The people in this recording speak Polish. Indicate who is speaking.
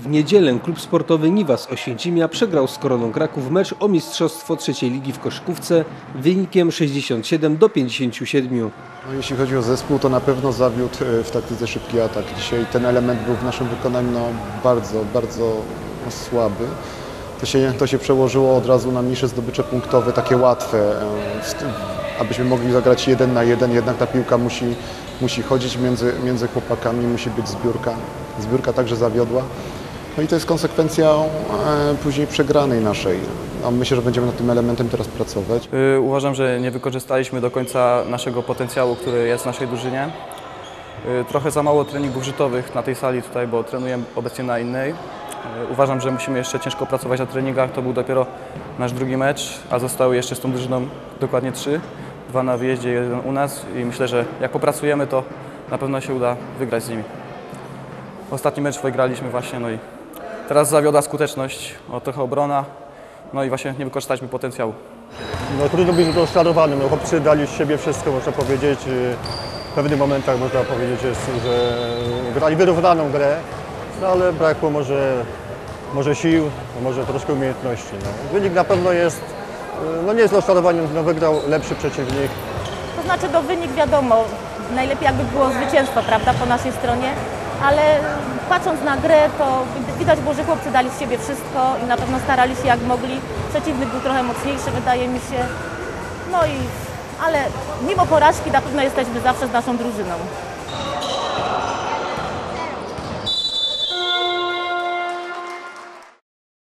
Speaker 1: W niedzielę klub sportowy Niwa z Oświęcimia przegrał z Koroną Kraków mecz o mistrzostwo trzeciej ligi w koszykówce wynikiem 67 do 57.
Speaker 2: No, jeśli chodzi o zespół, to na pewno zawiódł e, w taktyce szybki atak. Dzisiaj ten element był w naszym wykonaniu no, bardzo, bardzo słaby. To się, to się przełożyło od razu na mniejsze zdobycze punktowe, takie łatwe. e, Abyśmy mogli zagrać jeden na jeden, jednak ta piłka musi, musi chodzić między, między chłopakami, musi być zbiórka. Zbiórka także zawiodła. No i to jest konsekwencja e, później przegranej naszej. No, myślę, że będziemy nad tym elementem teraz pracować.
Speaker 3: Y, Uważam, że nie wykorzystaliśmy do końca naszego potencjału, który jest w naszej drużynie. Y, Trochę za mało treningów rzutowych na tej sali tutaj, bo trenuję obecnie na innej. Y, Uważam, że musimy jeszcze ciężko pracować na treningach. To był dopiero nasz drugi mecz, a zostały jeszcze z tą drużyną dokładnie trzy. Dwa na wyjeździe, jeden u nas i myślę, że jak popracujemy, to na pewno się uda wygrać z nimi. Ostatni mecz wygraliśmy właśnie, no i teraz zawiodła skuteczność, o trochę obrona, no i właśnie nie wykorzystaliśmy potencjału.
Speaker 4: No trudno być rozczarowanym. No, chłopcy dali z siebie wszystko, można powiedzieć. Y, W pewnych momentach można powiedzieć, jest, że grali wyrównaną grę, no, ale brakło może, może sił, może troszkę umiejętności. No. Wynik na pewno jest, y, no nie jest rozczarowaniem, no, wygrał lepszy przeciwnik.
Speaker 5: To znaczy, no wynik wiadomo, najlepiej jakby było zwycięstwo, prawda, po naszej stronie, ale patrząc na grę, to widać było, że chłopcy dali z siebie wszystko i na pewno starali się jak mogli. Przeciwnik był trochę mocniejszy, wydaje mi się. No i, ale mimo porażki na pewno jesteśmy zawsze z naszą drużyną.